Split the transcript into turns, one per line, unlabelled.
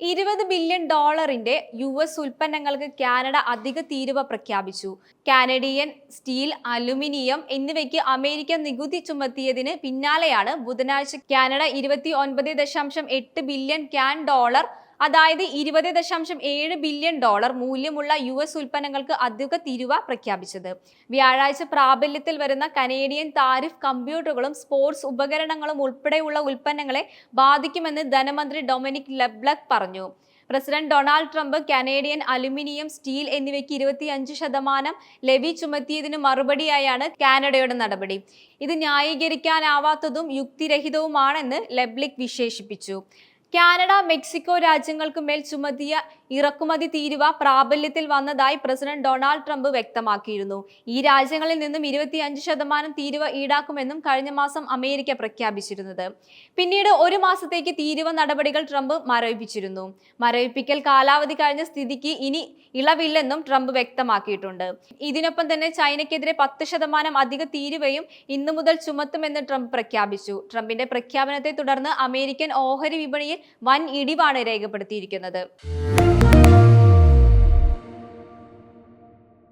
ഇരുപത് ബില്യൺ ഡോളറിന്റെ U S ഉൽപ്പന്നങ്ങൾക്ക് കാനഡ അധിക തീരുവ പ്രഖ്യാപിച്ചു. കാനഡിയൻ സ്റ്റീൽ അലുമിനിയം എന്നിവയ്ക്ക് അമേരിക്ക നികുതി ചുമത്തിയതിന് പിന്നാലെയാണ് ബുധനാഴ്ച കാനഡ ഇരുപത്തി ഒൻപത് ദശാംശം എട്ട് ബില്യൺ ക്യാൻ ഡോളർ അതായത് ഇരുപത് ദശാംശം ഏഴ് ബില്യൺ ഡോളർ മൂല്യമുള്ള യു എസ് ഉൽപ്പന്നങ്ങൾക്ക് അധിക തിരുവ പ്രഖ്യാപിച്ചത്. വ്യാഴാഴ്ച പ്രാബല്യത്തിൽ വരുന്ന കനേഡിയൻ താരിഫ് കമ്പ്യൂട്ടറുകളും സ്പോർട്സ് ഉപകരണങ്ങളും ഉൾപ്പെടെയുള്ള ഉൽപ്പന്നങ്ങളെ ബാധിക്കുമെന്ന് ധനമന്ത്രി ഡൊമിനിക് ലെബ്ലക് പറഞ്ഞു. President Donald Trump Canadian aluminium steel എന്നിവയ്ക്ക് ഇരുപത്തിയഞ്ച് ശതമാനം ലെവി ചുമത്തിയതിന് മറുപടിയായാണ് കാനഡയുടെ നടപടി. ഇത് ന്യായീകരിക്കാനാവാത്തതും യുക്തിരഹിതവുമാണെന്ന് ലെബ്ലിക് വിശേഷിപ്പിച്ചു. കാനഡ മെക്സിക്കോ രാജ്യങ്ങൾക്ക് മേൽ ചുമത്തിയ ഇറക്കുമതി തീരുവ പ്രാബല്യത്തിൽ വന്നതായി പ്രസിഡന്റ് ഡൊണാൾഡ് ട്രംപ് വ്യക്തമാക്കിയിരുന്നു. ഈ രാജ്യങ്ങളിൽ നിന്നും ഇരുപത്തിയഞ്ച് ശതമാനം തീരുവ ഈടാക്കുമെന്നും കഴിഞ്ഞ മാസം അമേരിക്ക പ്രഖ്യാപിച്ചിരുന്നത്. പിന്നീട് ഒരു മാസത്തേക്ക് തീരുവ നടപടികൾ ട്രംപ് മരവിപ്പിച്ചിരുന്നു. മരവിപ്പിക്കൽ കാലാവധി കഴിഞ്ഞ സ്ഥിതിക്ക് ഇനി ഇളവില്ലെന്നും ട്രംപ് വ്യക്തമാക്കിയിട്ടുണ്ട്. ഇതിനൊപ്പം തന്നെ ചൈനയ്ക്കെതിരെ പത്ത് ശതമാനം അധിക തീരുവയും ഇന്നു മുതൽ ചുമത്തുമെന്ന് ട്രംപ് പ്രഖ്യാപിച്ചു. ട്രംപിന്റെ പ്രഖ്യാപനത്തെ തുടർന്ന് അമേരിക്കൻ ഓഹരി വിപണിയിൽ വൻ ഇടിവാണ് രേഖപ്പെടുത്തിയിരിക്കുന്നത്.